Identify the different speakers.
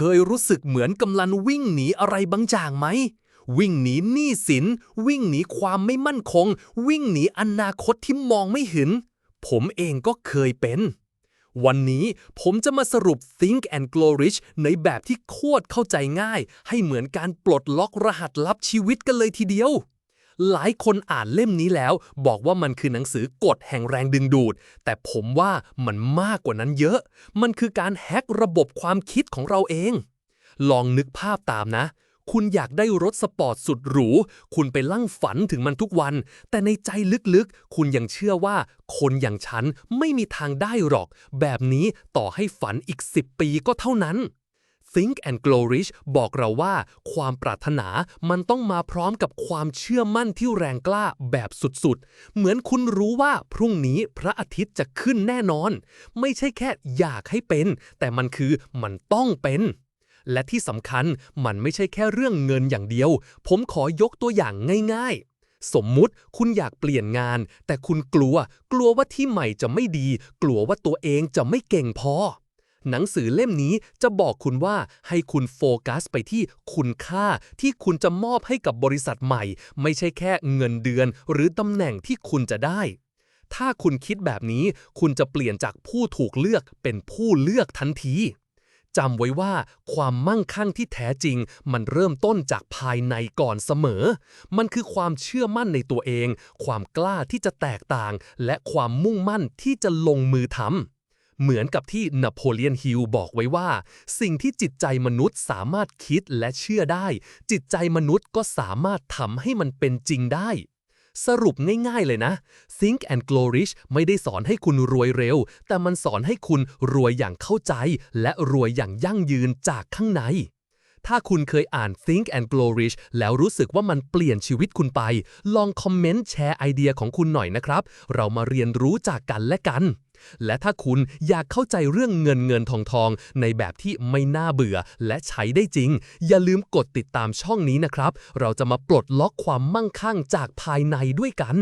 Speaker 1: เคยรู้สึกเหมือนกำลังวิ่งหนีอะไรบางอย่างไหม วิ่งหนีหนี้สิน วิ่งหนีความไม่มั่นคง วิ่งหนีอนาคตที่มองไม่เห็น ผมเองก็เคยเป็น วันนี้ผมจะมาสรุป Think and Grow Rich ในแบบที่โคตรเข้าใจง่าย ให้เหมือนการปลดล็อกรหัสลับชีวิตกันเลยทีเดียว หลายคนอ่านเล่มนี้แล้ว บอกว่ามันคือหนังสือกฎแห่งแรงดึงดูด แต่ผมว่ามันมากกว่านั้นเยอะ มันคือการแฮกระบบความคิดของเราเอง ลองนึกภาพตามนะ คุณอยากได้รถสปอร์ตสุดหรู คุณไปลั่งฝันถึงมันทุกวัน แต่ในใจลึกๆ คุณยังเชื่อว่า คนอย่างฉันไม่มีทางได้หรอก แบบนี้ต่อให้ฝันอีก 10 ปีก็เท่านั้น Think and Grow Rich บอกเราว่า ความปรารถนามันต้องมาพร้อมกับความเชื่อมั่นที่แรงกล้าแบบสุดๆ เหมือนคุณรู้ว่าพรุ่งนี้พระอาทิตย์จะขึ้นแน่นอน ไม่ใช่แค่อยากให้เป็น แต่มันคือมันต้องเป็นและที่สำคัญมันไม่ใช่แค่เรื่องเงินอย่างเดียว ผมขอยกตัวอย่างง่ายๆ สมมุติคุณอยากเปลี่ยนงาน แต่คุณกลัว กลัวว่าที่ใหม่จะไม่ดี กลัวว่าตัวเองจะไม่เก่งพอ หนังสือเล่มนี้จะบอกคุณว่าให้คุณโฟกัสไปที่คุณค่าที่คุณจะมอบให้กับบริษัทใหม่ ไม่ใช่แค่เงินเดือน หรือตำแหน่งที่คุณจะได้ ถ้าคุณคิดแบบนี้ คุณจะเปลี่ยนจากผู้ถูกเลือกเป็นผู้เลือกทันทีจำไว้ว่าความมั่งคั่งที่แท้จริง มันเริ่มต้นจากภายในก่อนเสมอ มันคือความเชื่อมั่นในตัวเอง ความกล้าที่จะแตกต่าง และความมุ่งมั่นที่จะลงมือทำ เหมือนกับที่นโปเลียนฮิลบอกไว้ว่า สิ่งที่จิตใจมนุษย์สามารถคิดและเชื่อได้ จิตใจมนุษย์ก็สามารถทำให้มันเป็นจริงได้ สรุปง่ายๆเลยนะ Think and Grow Rich ไม่ได้สอนให้คุณรวยเร็ว แต่มันสอนให้คุณรวยอย่างเข้าใจ และรวยอย่างยั่งยืนจากข้างในถ้าคุณเคยอ่าน Think and Grow Rich แล้วรู้สึกว่ามันเปลี่ยนชีวิตคุณไป ลองคอมเมนต์แชร์ไอเดียของคุณหน่อยนะครับ เรามาเรียนรู้จากกันและกัน และถ้าคุณอยากเข้าใจเรื่องเงินเงินทองทองในแบบที่ไม่น่าเบื่อและใช้ได้จริง อย่าลืมกดติดตามช่องนี้นะครับ เราจะมาปลดล็อกความมั่งคั่งจากภายในด้วยกัน